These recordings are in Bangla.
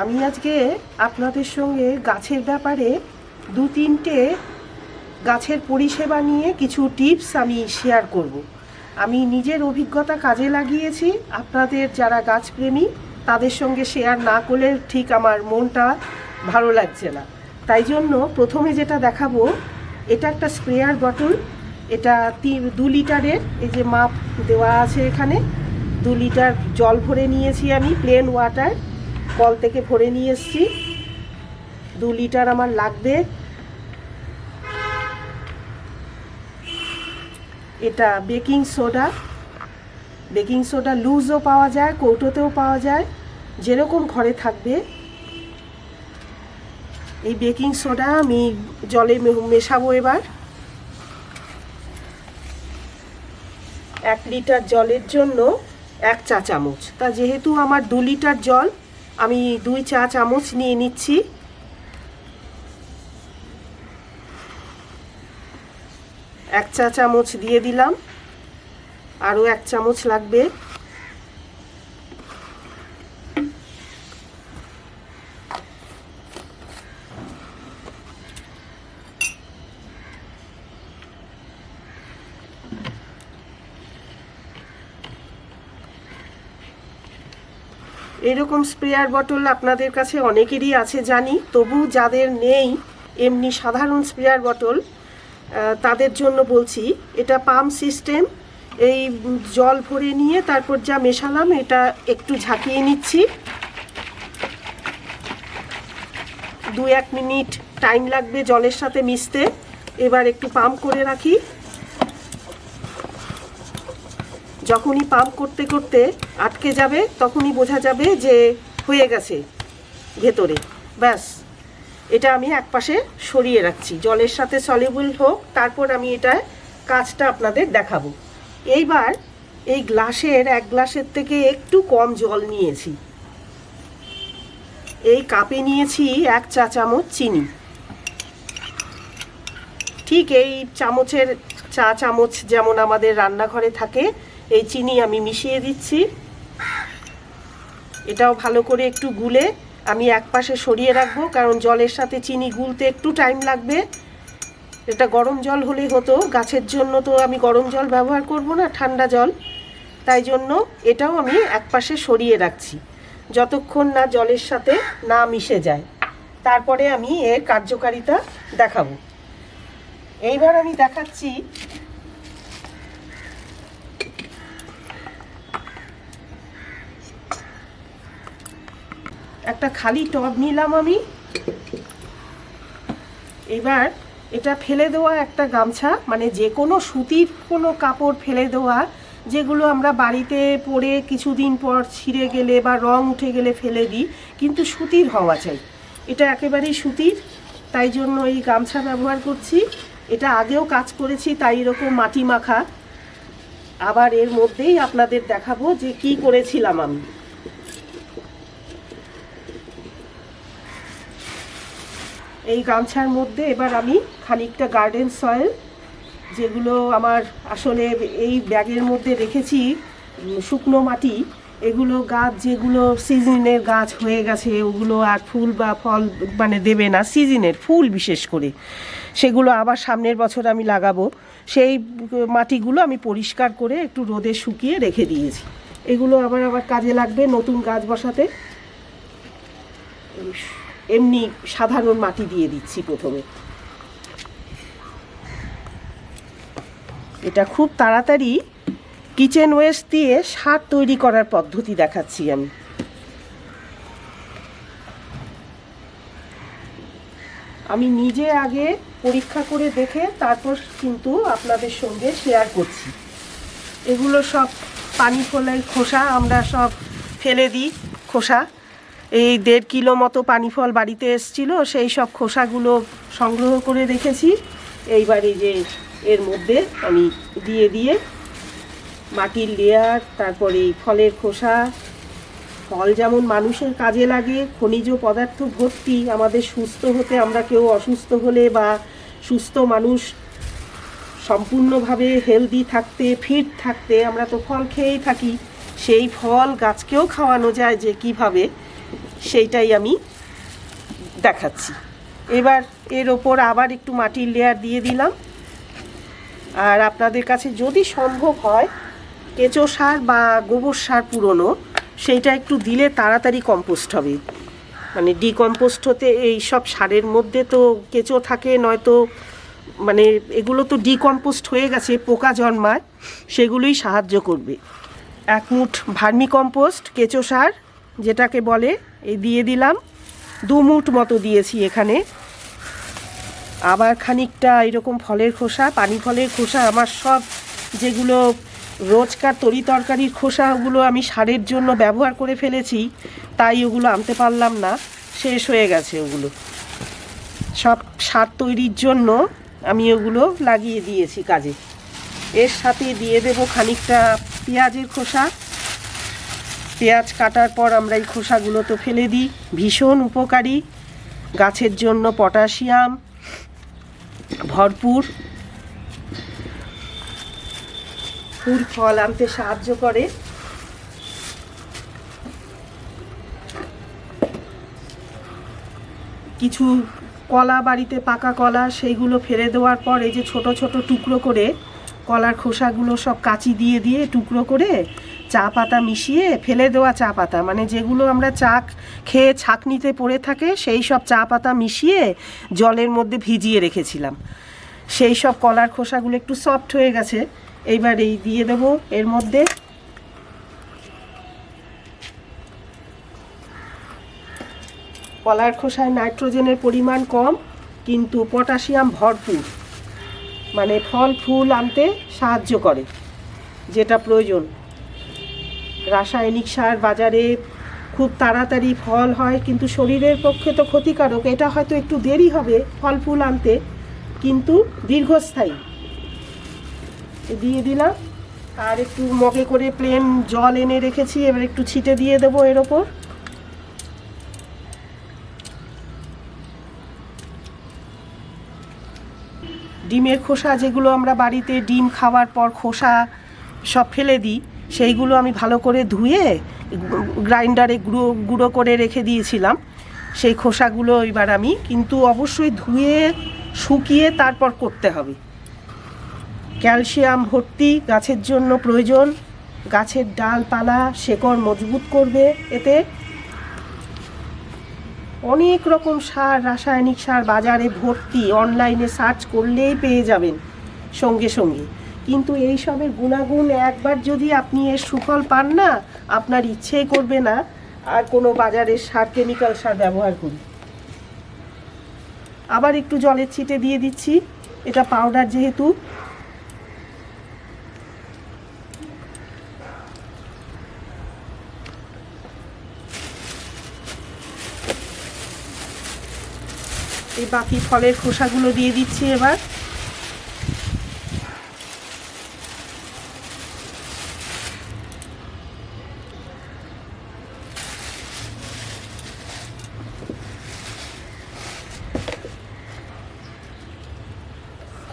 আমি আজকে আপনাদের সঙ্গে গাছের ব্যাপারে দু তিনটে গাছের পরিষেবা নিয়ে কিছু টিপস আমি শেয়ার করব। আমি নিজের অভিজ্ঞতা কাজে লাগিয়েছি। আপনাদের যারা গাছপ্রেমী, তাদের সঙ্গে শেয়ার না করলে ঠিক আমার মনটা ভালো লাগছে না। তাই জন্য প্রথমে যেটা দেখাবো, এটা একটা স্প্রেয়ার বটল। এটা দু লিটারের, এই যে মাপ দেওয়া আছে এখানে। দু লিটার জল ভরে নিয়েছি আমি, প্লেন ওয়াটার। কল থেকে ভরে নিয়ে এসেছি। দু লিটার আমার লাগবে। এটা বেকিং সোডা। বেকিং সোডা লুজও পাওয়া যায়, কৌটোতেও পাওয়া যায়, যেরকম ঘরে থাকবে। এই বেকিং সোডা আমি জলে মেশাবো এবার। এক লিটার জলের জন্য এক চা চামচ তা যেহেতু আমার দু লিটার জল আমি দুই চা চামচ নিয়ে নিচ্ছি। এক চা চামচ দিয়ে দিলাম। আরও এক চামচ লাগবে। এরকম স্প্রেয়ার বটল আপনাদের কাছে অনেকেরই আছে জানি, তবু যাদের নেই, এমনি সাধারণ স্প্রেয়ার বটল তাদের জন্য বলছি, এটা পাম্প সিস্টেম, এই জল ভরে নিয়ে তারপর যা মেশালাম, এটা একটু ঝাঁকিয়ে নিচ্ছি। দু এক মিনিট টাইম লাগবে জলের সাথে মিশতে, এবার একটু পাম্প করে রাখি। যখনই পাম্প করতে করতে আটকে যাবে, তখনই বোঝা যাবে যে হয়ে গেছে ভেতরে। ব্যাস, এটা আমি একপাশে সরিয়ে রাখছি। জলের সাথে সলিবল হোক, তারপর আমি এটা কাজটা আপনাদের দেখাবো। এইবার এই গ্লাসের, এক গ্লাসের থেকে একটু কম জল নিয়েছি। এই কাপে নিয়েছি এক চা চামচ চিনি। ঠিক এই চামচের, চা চামচ যেমন আমাদের রান্নাঘরে থাকে এই চিনি আমি মিশিয়ে দিচ্ছি। এটাও ভালো করে একটু গুলে আমি একপাশে সরিয়ে রাখব, কারণ জলের সাথে চিনি গুলতে একটু টাইম লাগবে। এটা গরম জল হলেই হতো, গাছের জন্য তো আমি গরম জল ব্যবহার করব না, ঠান্ডা জল। তাই জন্য এটাও আমি একপাশে সরিয়ে রাখছি, যতক্ষণ না জলের সাথে না মিশে যায়। তারপরে আমি এর কার্যকারিতা দেখাবো। এইবার আমি দেখাচ্ছি একটা খালি টব নিলাম আমি। এবার এটা ফেলে দেওয়া একটা গামছা মানে যে কোনো সুতির কোনো কাপড় ফেলে দেওয়া, যেগুলো আমরা বাড়িতে পরে কিছুদিন পর ছিঁড়ে গেলে বা রং উঠে গেলে ফেলে দিই, কিন্তু সুতির হওয়া চাই। এটা একেবারেই সুতির, তাই জন্য এই গামছা ব্যবহার করছি। এটা আগেও কাজ করেছি, তাই এরকম মাটি মাখা। আবার এর মধ্যেই আপনাদের দেখাবো যে কি করেছিলাম আমি। এই গামছার মধ্যে এবার আমি খানিকটা গার্ডেন সয়েল যেগুলো আমার আসলে এই ব্যাগের মধ্যে রেখেছি শুকনো মাটি, এগুলো গাছ যেগুলো সিজনের গাছ হয়ে গেছে, ওগুলো আর ফুল বা ফল মানে দেবে না সিজনের ফুল বিশেষ করে। সেগুলো আবার সামনের বছর আমি লাগাবো। সেই মাটিগুলো আমি পরিষ্কার করে একটু রোদে শুকিয়ে রেখে দিয়েছি। এগুলো আবার আবার কাজে লাগবে নতুন গাছ বসাতে। এমনি সাধারণ মাটি দিয়ে দিচ্ছি প্রথমে। এটা খুব তাড়াতাড়ি কিচেন ওয়েস্ট দিয়ে সার তৈরি করার পদ্ধতি দেখাচ্ছি আমি। আমি নিজে আগে পরীক্ষা করে দেখে তারপর কিন্তু আপনাদের সঙ্গে শেয়ার করছি। এগুলো সব পানি ফলের খোসা, আমরা সব ফেলে দিই খোসা। এই দেড় কিলো মতো পানি ফল বাড়িতে এসছিল, সেই সব খোসাগুলো সংগ্রহ করে রেখেছি। এইবারে যে এর মধ্যে আমি দিয়ে দিয়ে মাটির লেয়ার তারপরে ফলের খোসা, ফল যেমন মানুষের কাজে লাগে, খনিজ পদার্থ ভর্তি, আমাদের সুস্থ হতে আমরা কেউ অসুস্থ হলে বা সুস্থ মানুষ সম্পূর্ণভাবে হেলদি থাকতে ফিট থাকতে আমরা তো ফল খেয়েই থাকি। সেই ফল গাছকেও খাওয়ানো যায় যে কীভাবে সেইটাই আমি দেখাচ্ছি। এবার এর ওপর আবার একটু মাটির লেয়ার দিয়ে দিলাম। আর আপনাদের কাছে যদি সম্ভব হয়, কেঁচো সার বা গোবর সার পুরনো, সেইটা একটু দিলে তাড়াতাড়ি কম্পোস্ট হবে। মানে ডিকম্পোস্ট হতে এই সব সারের মধ্যে তো কেঁচো থাকে, নয়তো মানে এগুলো তো ডিকম্পোস্ট হয়ে গেছে, পোকা জন্মায়, সেগুলোই সাহায্য করবে। এক মুঠ ভার্মি কম্পোস্ট কেঁচো সার যেটাকে বলে, এই দিয়ে দিলাম। দু মুঠ মতো দিয়েছি এখানে। আবার খানিকটা এরকম ফলের খোসা, পানি ফলের খোসা, আমার সব যেগুলো রোজকার তরি তরকারির খোসা ওগুলো আমি সারের জন্য ব্যবহার করে ফেলেছি, তাই ওগুলো আনতে পারলাম না। শেষ হয়ে গেছে ওগুলো। সব সার তৈরির জন্য আমি ওগুলো লাগিয়ে দিয়েছি কাজে। এর সাথে দিয়ে দেব খানিকটা পেঁয়াজের খোসা। পেঁয়াজ কাটার পর আমরা এই খোসাগুলো তো ফেলে দিই। ভীষণ উপকারী। গাছের জন্য পটাশিয়াম ভরপুর। ফুল ফল আনতে সাহায্য করে। কিছু কলা বাড়িতে পাকা কলা, সেইগুলো ফেলে দেওয়ার পর এই যে ছোট ছোট টুকরো করে কলার খোসাগুলো সব কাঁচি দিয়ে দিয়ে টুকরো করে চা পাতা মিশিয়ে ফেলে দেওয়া চা পাতা মানে যেগুলো আমরা চা খেয়ে ছাকনিতে পড়ে থাকে, সেই সব চা পাতা মিশিয়ে জলের মধ্যে ভিজিয়ে রেখেছিলাম। সেই সব কলার খোসাগুলো একটু সফট হয়ে গেছে। এইবার এই দিয়ে দেবো এর মধ্যে। কলার খোসায় নাইট্রোজেনের পরিমাণ কম, কিন্তু পটাশিয়াম ভরপুর। মানে ফল, ফুল আনতে সাহায্য করে, যেটা প্রয়োজন। রাসায়নিক সার বাজারে খুব তাড়াতাড়ি ফল হয়, কিন্তু শরীরের পক্ষে তো ক্ষতিকারক। এটা হয়তো একটু দেরি হবে ফল ফুল আনতে, কিন্তু দীর্ঘস্থায়ী। দিয়ে দিলাম। আর একটু মগে করে প্লেন জল এনে রেখেছি, এবার একটু ছিটে দিয়ে দেবো এর ওপর। ডিমের খোসা, যেগুলো আমরা বাড়িতে ডিম খাওয়ার পর খোসা সব ফেলে দিই সেইগুলো আমি ভালো করে ধুয়ে গ্রাইন্ডারে গুঁড়ো গুঁড়ো করে রেখে দিয়েছিলাম। সেই খোসাগুলো এবার আমি কিন্তু অবশ্যই ধুয়ে, শুকিয়ে তারপর করতে হবে। ক্যালসিয়াম ভর্তি গাছের জন্য প্রয়োজন। গাছের ডালপালা, শেকড় মজবুত করবে এতে। অনেক রকম সার, রাসায়নিক সার বাজারে ভর্তি। অনলাইনে সার্চ করলেই পেয়ে যাবেন সঙ্গে সঙ্গে। কিন্তু এই সবের গুণাগুণ একবার যদি আপনি এর সুফল পান না, আপনার ইচ্ছেই করবে না আর কোনো বাজারের সার, কেমিক্যাল সার ব্যবহার করি। আবার একটু জলের ছিটে দিয়ে দিচ্ছি। এটা পাউডার যেহেতু। এই বাকি ফলের খোসাগুলো দিয়ে দিচ্ছি এবার।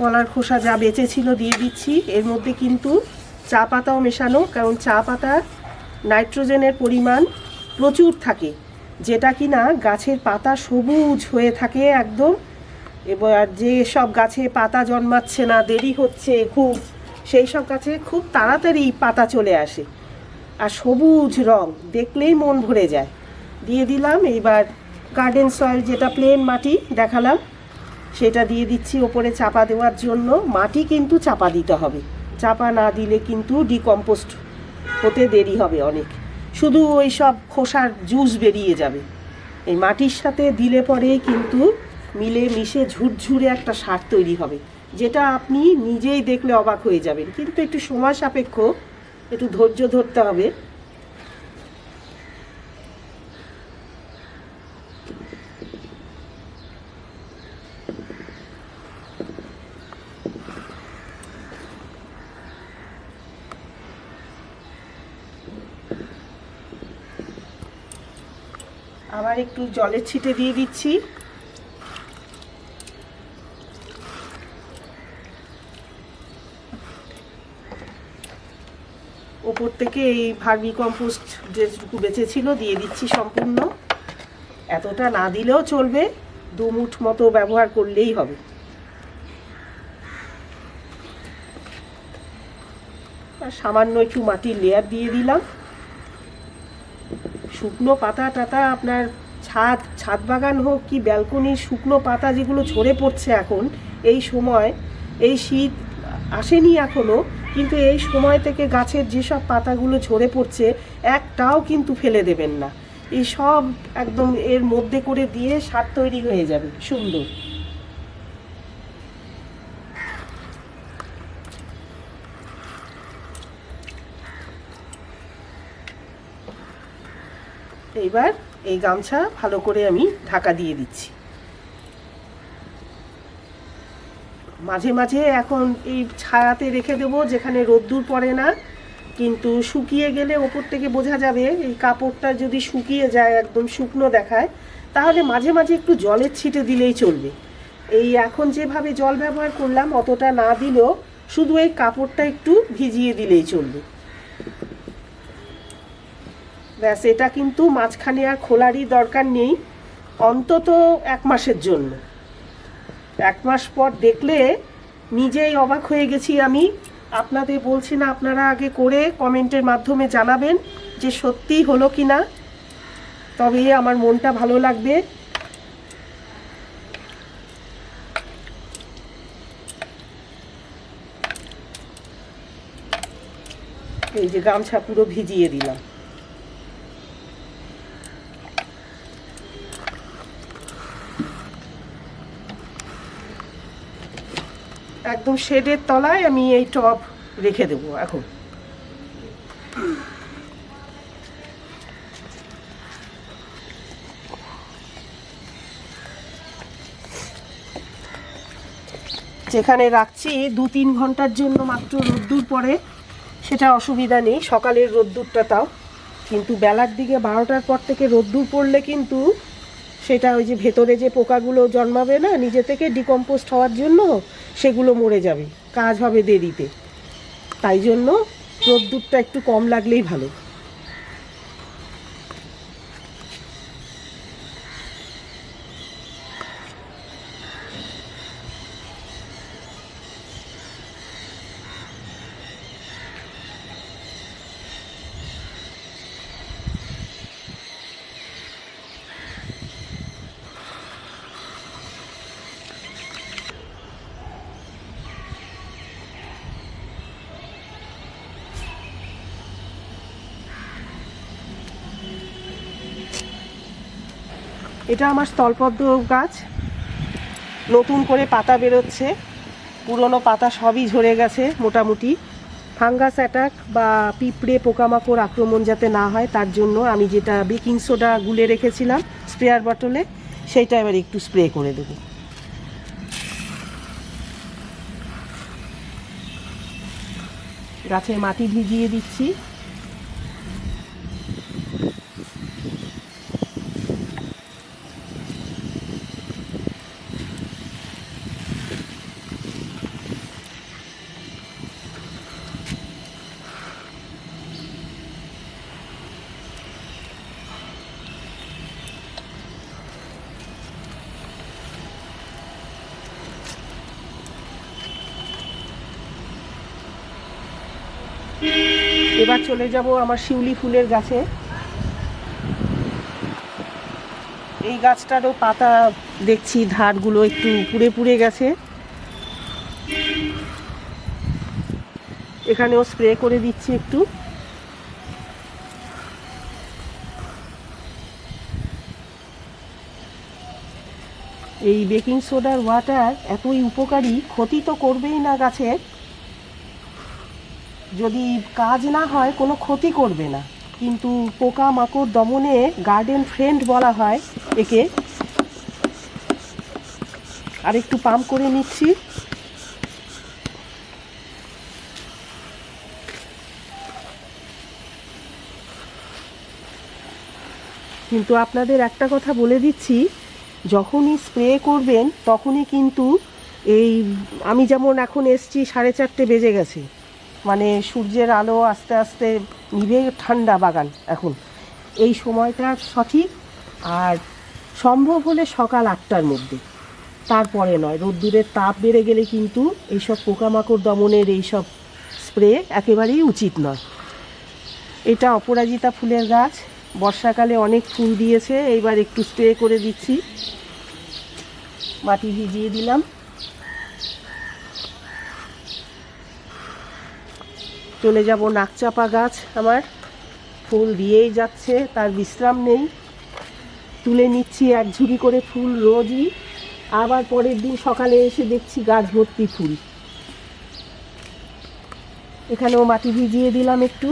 কলার খোসা যা বেঁচে ছিল দিয়ে দিচ্ছি। এর মধ্যে কিন্তু চা পাতাও মেশানো, কারণ চা পাতা নাইট্রোজেনের পরিমাণ প্রচুর থাকে, যেটা কিনা গাছের পাতা সবুজ হয়ে থাকে একদম। এবার যে সব গাছে পাতা জন্মাচ্ছে না, দেরি হচ্ছে খুব, সেই সব গাছে খুব তাড়াতাড়ি পাতা চলে আসে। আর সবুজ রং, দেখলেই মন ভরে যায়। দিয়ে দিলাম এইবার গার্ডেন সয়েল যেটা প্লেন মাটি দেখালাম। সেটা দিয়ে দিচ্ছি ওপরে চাপা দেওয়ার জন্য। মাটি কিন্তু চাপা দিতে হবে। চাপা না দিলে কিন্তু ডিকম্পোস্ট হতে দেরি হবে অনেক। শুধু ওই সব খোসার জুস বেরিয়ে যাবে। এই মাটির সাথে দিলে পরে কিন্তু মিলে মিশে ঝুরঝুরে একটা সার তৈরি হবে। যেটা আপনি নিজেই দেখলে অবাক হয়ে যাবেন। কিন্তু একটু সময় সাপেক্ষ, একটু ধৈর্য ধরতে হবে আবার একটু জলের ছিটে দিয়ে দিচ্ছি। ওপর থেকে এই ভার্মি কম্পোস্ট যেটুকু বেঁচে ছিল দিয়ে দিচ্ছি সম্পূর্ণ। এতটা না দিলেও চলবে, দু মুঠ মতো ব্যবহার করলেই হবে। আর সামান্য একটু মাটির লেয়ার দিয়ে দিলাম। শুকনো পাতা টাতা আপনার ছাদ ছাদ বাগান হোক কি ব্যালকনির শুকনো পাতা যেগুলো ঝরে পড়ছে এখন, এই সময়, এই শীত আসেনি এখনও কিন্তু এই সময় থেকে গাছের যেসব পাতাগুলো ঝরে পড়ছে, একটাও কিন্তু ফেলে দেবেন না। এই সব একদম এর মধ্যে করে দিয়ে সার তৈরি হয়ে যাবে, সুন্দর। এইবার এই গামছা ভালো করে আমি ঢাকা দিয়ে দিচ্ছি। মাঝে মাঝে এখন এই ছায়াতে রেখে দেবো যেখানে রোদ্দুর পড়ে না, কিন্তু শুকিয়ে গেলে ওপর থেকে বোঝা যাবে এই কাপড়টা যদি শুকিয়ে যায়, একদম শুকনো দেখায়, তাহলে মাঝে মাঝে একটু জলের ছিটে দিলেই চলবে। এই এখন যেভাবে জল ব্যবহার করলাম, অতটা না দিলেও শুধু এই কাপড়টা একটু ভিজিয়ে দিলেই চলবে। ব্যাস, এটা কিন্তু মাঝখানে আর খোলারই দরকার নেই, অন্তত এক মাসের জন্য। এক মাস পর দেখলে নিজেই অবাক হয়ে গেছি আমি। আপনাদের বলছি না, আপনারা আগে করে কমেন্টের মাধ্যমে জানাবেন যে সত্যিই হলো কি না তবে আমার মনটা ভালো লাগবে। এই যে গামছা পুরো ভিজিয়ে দিলাম। একদম শেডের তলায় আমি এই টব রেখে দেবো এখন। যেখানে রাখছি দু তিন ঘণ্টার জন্য মাত্র রোদ্দুর পরে সেটা অসুবিধা নেই, সকালের রোদ্দুরটা তাও। কিন্তু বেলার দিকে বারোটার পর থেকে রোদ্দুর পড়লে কিন্তু সেটা ওই যে ভেতরে যে পোকাগুলো জন্মাবে না, নিজে থেকে ডিকম্পোস্ট হওয়ার জন্য সেগুলো মরে যাবে। কাজ হবে দেরিতে। তাই জন্য রোদ্দুরটা একটু কম লাগলেই ভালো। এটা আমার স্থলপদ্ম গাছ। নতুন করে পাতা বেরোচ্ছে। পুরনো পাতা সবই ঝরে গেছে মোটামুটি। ফাঙ্গাস অ্যাটাক বা পিঁপড়ে পোকামাকড় আক্রমণ যাতে না হয়, তার জন্য আমি যেটা বেকিং সোডা গুলে রেখেছিলাম স্প্রেয়ার বটলে, সেইটা এবার একটু স্প্রে করে দেবো। গাছে মাটি ভিজিয়ে দিচ্ছি। এবার চলে যাব আমার শিউলি ফুলের গাছে। এই গাছটারও পাতা দেখছি, ধারগুলো একটু পুড়ে পুড়ে গেছে। এখানেও স্প্রে করে দিচ্ছি একটু। এই বেকিং সোডার ওয়াটার এতই উপকারী, ক্ষতি তো করবেই না গাছের যদি কাজ না হয়, কোনো ক্ষতি করবে না। কিন্তু পোকা মাকড় দমনে গার্ডেন ফ্রেন্ড বলা হয় একে। আর একটু পাম্প করে নিচ্ছি। কিন্তু আপনাদের একটা কথা বলে দিচ্ছি, যখনই স্প্রে করবেন, তখনই কিন্তু এই, আমি যেমন এখন এসছি সাড়ে চারটে বেজে গেছে। মানে সূর্যের আলো আস্তে আস্তে নিভে ঠান্ডা বাগান এখন। এই সময়টা সঠিক আর সম্ভব হলে সকাল আটটার মধ্যে। তারপরে নয়, রোদ্দুরের তাপ বেড়ে গেলে কিন্তু এইসব পোকামাকড় দমনের এইসব স্প্রে একেবারেই উচিত নয়। এটা অপরাজিতা ফুলের গাছ, বর্ষাকালে অনেক ফুল দিয়েছে, এইবার একটু স্প্রে করে দিচ্ছি। মাটি ভিজিয়ে দিলাম। চলে যাব নাকচাপা গাছ। আমার ফুল দিয়েই যাচ্ছে, তার বিশ্রাম নেই। তুলে নিচ্ছি এক ঝুড়ি করে ফুল রোজই। আবার পরের দিন সকালে এসে দেখছি গাছ ভর্তি ফুল। এখানেও মাটি ভিজিয়ে দিলাম একটু।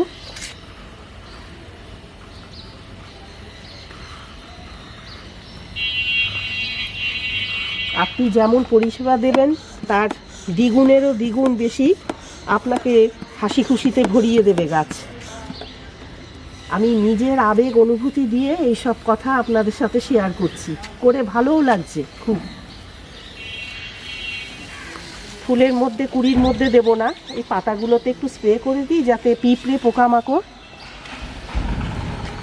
আপনি যেমন পরিষেবা দেবেন, তার দ্বিগুণেরও দ্বিগুণ বেশি। আপনাকে হাসি খুশিতে ভরিয়ে দেবে গাছ। আমি নিজের আবেগ অনুভূতি দিয়ে এইসব কথা আপনাদের সাথে শেয়ার করছি। করে ভালোও লাগছে, খুব। ফুলের মধ্যে, কুড়ির মধ্যে দেব না। এই পাতাগুলোতে একটু স্প্রে করে দিই যাতে পিঁপড়ে পোকামাকড়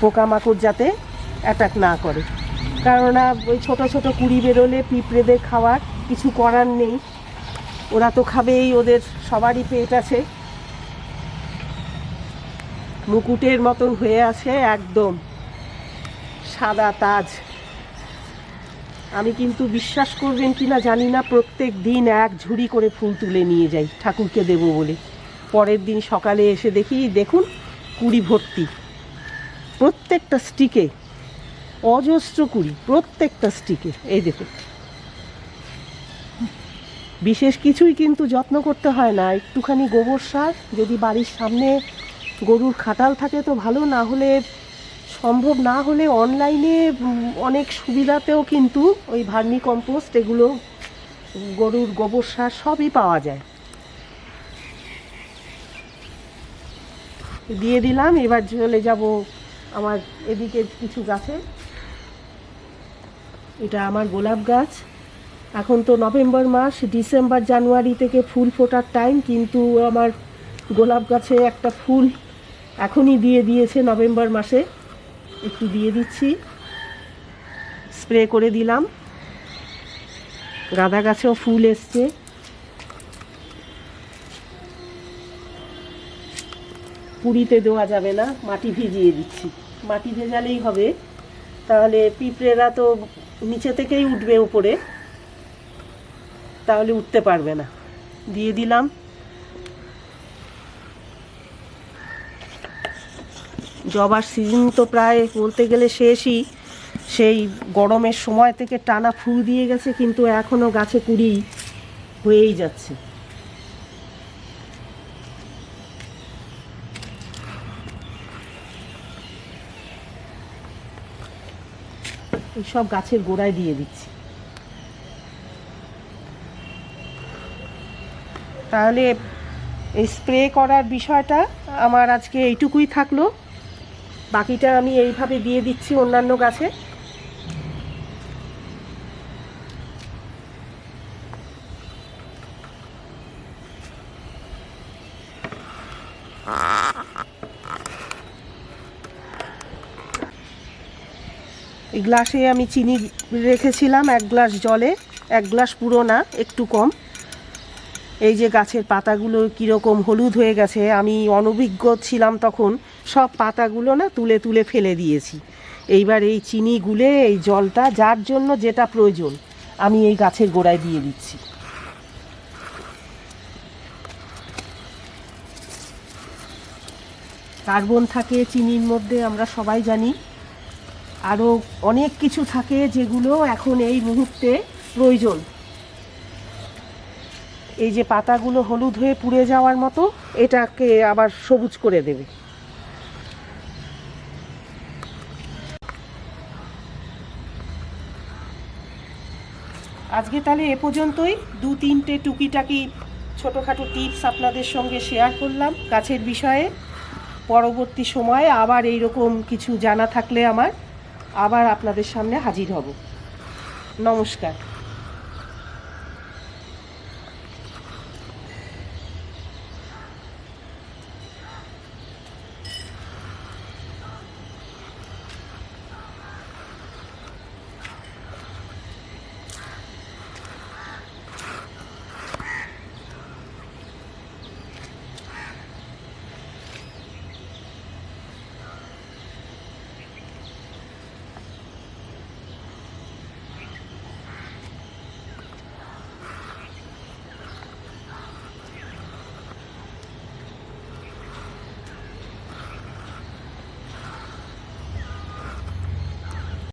পোকামাকড় যাতে অ্যাটাক না করে। কেননা ওই ছোটো ছোটো কুড়ি বেরোলে পিঁপড়েদের খাওয়ার কিছু করার নেই। ওরা তো খাবেই, ওদের সবারই পেট আছে। মুকুটের মতন হয়ে আছে একদম। সাদা তাজ। আমি কিন্তু বিশ্বাস করবেন কি না জানি না, প্রত্যেক দিন এক ঝুড়ি করে ফুল তুলে নিয়ে যাই, ঠাকুরকে দেবো বলে। পরের দিন সকালে এসে দেখি, দেখুন, কুড়ি ভর্তি। প্রত্যেকটা স্টিকে, অজস্র কুড়ি, প্রত্যেকটা স্টিকে। এই দেখুন। বিশেষ কিছুই কিন্তু যত্ন করতে হয় না। একটুখানি গোবর সার যদি বাড়ির সামনে গরুর খাটাল থাকে তো ভালো, না হলে সম্ভব না হলে অনলাইনে অনেক সুবিধাতেও কিন্তু ওই ভার্মি কম্পোস্ট এগুলো, গরুর গোবর সার সবই পাওয়া যায়। দিয়ে দিলাম, এবার চলে যাব আমার এদিকে কিছু গাছে। এটা আমার গোলাপ গাছ। এখন তো নভেম্বর মাস, ডিসেম্বর জানুয়ারি থেকে ফুল ফোটার টাইম কিন্তু আমার গোলাপ গাছে একটা ফুল এখনই দিয়ে দিয়েছে নভেম্বর মাসে। একটু দিয়ে দিচ্ছি। স্প্রে করে দিলাম। গাঁদা গাছেও ফুল এসছে। পুরিতে দেওয়া যাবে না, মাটি ভিজিয়ে দিচ্ছি। মাটি ভেজালেই হবে। তাহলে পিঁপড়েরা তো নিচে থেকেই উঠবে উপরে। তাহলে উঠতে পারবে না। দিয়ে দিলাম। জবার সিজন তো প্রায় বলতে গেলে শেষই। সেই গরমের সময় থেকে টানা ফুল দিয়ে গেছে, কিন্তু এখনও গাছে কুড়ি হয়েই যাচ্ছে। সব গাছের গোড়ায় দিয়ে দিচ্ছি। তাহলে এই স্প্রে করার বিষয়টা আমার আজকে এইটুকুই থাকল। বাকিটা আমি এইভাবে দিয়ে দিচ্ছি অন্যান্য গাছে। এই গ্লাসে আমি চিনি রেখেছিলাম এক গ্লাস জলে, এক গ্লাস পুরো না একটু কম। এই যে গাছের পাতাগুলো কীরকম হলুদ হয়ে গেছে, আমি অনভিজ্ঞ ছিলাম তখন। সব পাতাগুলো না তুলে তুলে ফেলে দিয়েছি। এইবার এই চিনি গুলে, এই জলটা যার জন্য যেটা প্রয়োজন, আমি এই গাছের গোড়ায় দিয়ে দিচ্ছি। কার্বন থাকে চিনির মধ্যে, আমরা সবাই জানি। আরও অনেক কিছু থাকে যেগুলো এখন এই মুহূর্তে প্রয়োজন। এই যে পাতাগুলো হলুদ হয়ে পুড়ে যাওয়ার মতো, এটাকে আবার সবুজ করে দেবে। আজকে তাহলে এ পর্যন্তই। দু তিনটে টুকিটাকি ছোটোখাটো টিপস আপনাদের সঙ্গে শেয়ার করলাম গাছের বিষয়ে। পরবর্তী সময়ে আবার এই রকম কিছু জানা থাকলে আমার, আবার আপনাদের সামনে হাজির হব। নমস্কার।